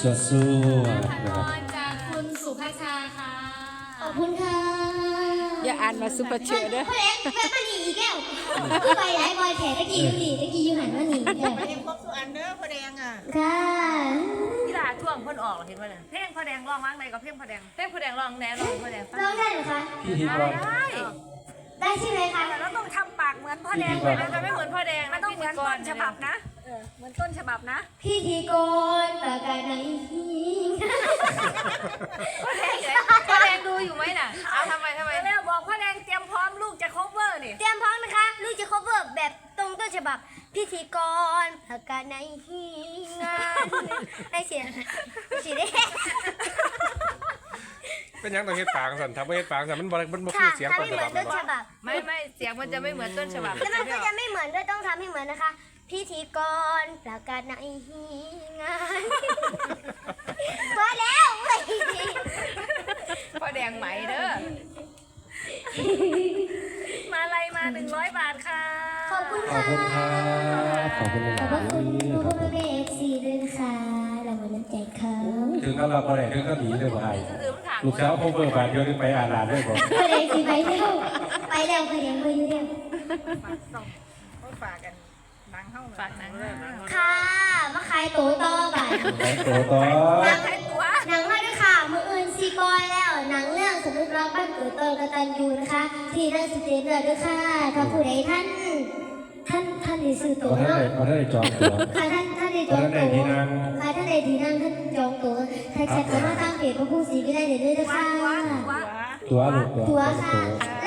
สวดสวดนะครับจากคุณสุภาชาค่ะขอบคุณค่ะอย่าอ่านมาซุปเปอร์เชอร์เด้อ พ่อเล็กแม่มาหนีอีกแล้วคือไปหลายบอยแผลตะกี้อยู่หนีตะกี้อยู่หันมาหนีแล้วเรียนครบสุอันเด้อพ่อแดงอะค่ะพี่ดาช่วงเพิ่นออกเห็นป่ะเนี่ยเพลงพ่อแดงร้องมั้งในกับเพลงพ่อแดงเพลงพ่อแดงร้องแน่ร้องพ่อแดงฟังร้องได้เหรอคะพี่ทีกรได้ ได้ใช่ไหมคะแต่เราต้องทำปากเหมือนพ่อแดงพิธีกรมันจะไม่เหมือนพ่อแดงมันต้องเหมือนต้นฉบับนะเออเหมือนต้นฉบับนะพิธีกรประกาศในหิ้งพ่อแดงเดี๋ยวพ่อแดงดูอยู่ไหมน่ะเอาทำไมทำไมแล้วบอกพ่อแดงเตรียมพร้อมลูกจะ cover นี่เตรียมพร้อมนะคะ ลูกจะ cover แบบตรงต้นฉบับ พิธีกรประกาศในหิ้งงานให้เสียงสีแดง เป็นหยังต้องเฮ็ดปากสั่นทำให้เฮ็ดปากสั่นมันบ่มันบ่คืค่ะอเสียงทำต้นให้ฉเหมืบัอบนเลต้ยนฉบับไม่ไม่เสียงมันจะไม่เหมือนต้นฉบับแล้วมันก็จะไม่เหมือนด้วยต้องทำให้เหมือนนะคะ พิธีกรประกาศในงานพอแล้วเว้ยพ่อแดงไหมเด้อมาอะไรมาหนึ่งร้อยบาทค่ะ ขอบคุณขอบค่ะคุณครับ ขอบคุณหขอบพระคุณลายๆครับพ่อแม่เอฟซีด้วยนะคะรางวัลน้ำใจเขาถึงก็เราพอได้ถึงก็หนีเลยบ่ไอ้คือมันขางลูกสาวคงเปิดบาทเดียวนึงไปอ่านหลานด้วยบ่พ่อแดงสิไปเร็วไปแล้วพ่อแดงไปอยู่เร็วเขาฝากกันหนังเข้าฝากหนังเลยค่ะมาขายโตต่อบัตรไปโตต่อหนังใครตัวหนังมาด้วยค่ะมืออื่นซีบอยแล้วหนังเรื่องสมมติรักบ้านเกิดเติมกตันยูนะคะ ที่นั่นสเตนเดอร์ด้วยค่ะถ้าผู้ใดท่านท่านท่าน ได้ซื้อตตั๋อวนนั้นเนาะได้ตอนนั้นได้จองตั๋วค่ะท่านท่านได้ตจอนองนั้นได้ตั๋วที่นั่งค่ะท่านได้ที่นั่งท่านจองตั๋วถ้าแชทเข้ามาทางเพจพระผู้ศรีก็ได้เดี๋ยวด้วยนะคะ ตั๋วลูกตั๋วตั๋วค่ะรา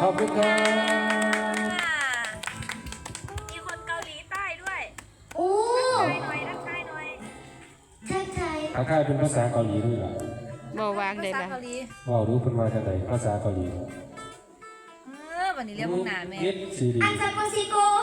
ขอบคุณครัมีคนเกาหลีใต้ด้วยโอ้ทักทายหน่อยทักทายหน่อยทักทายทักทายเป็นภาษาเกาหลีด้วยเหรอบอกวางได้ปะภาาเบอกรู้เป็นมาจากไหนภาษาเกาหลี เออวันนี้เรียกพวกหนาแม่อันซาโกซิโก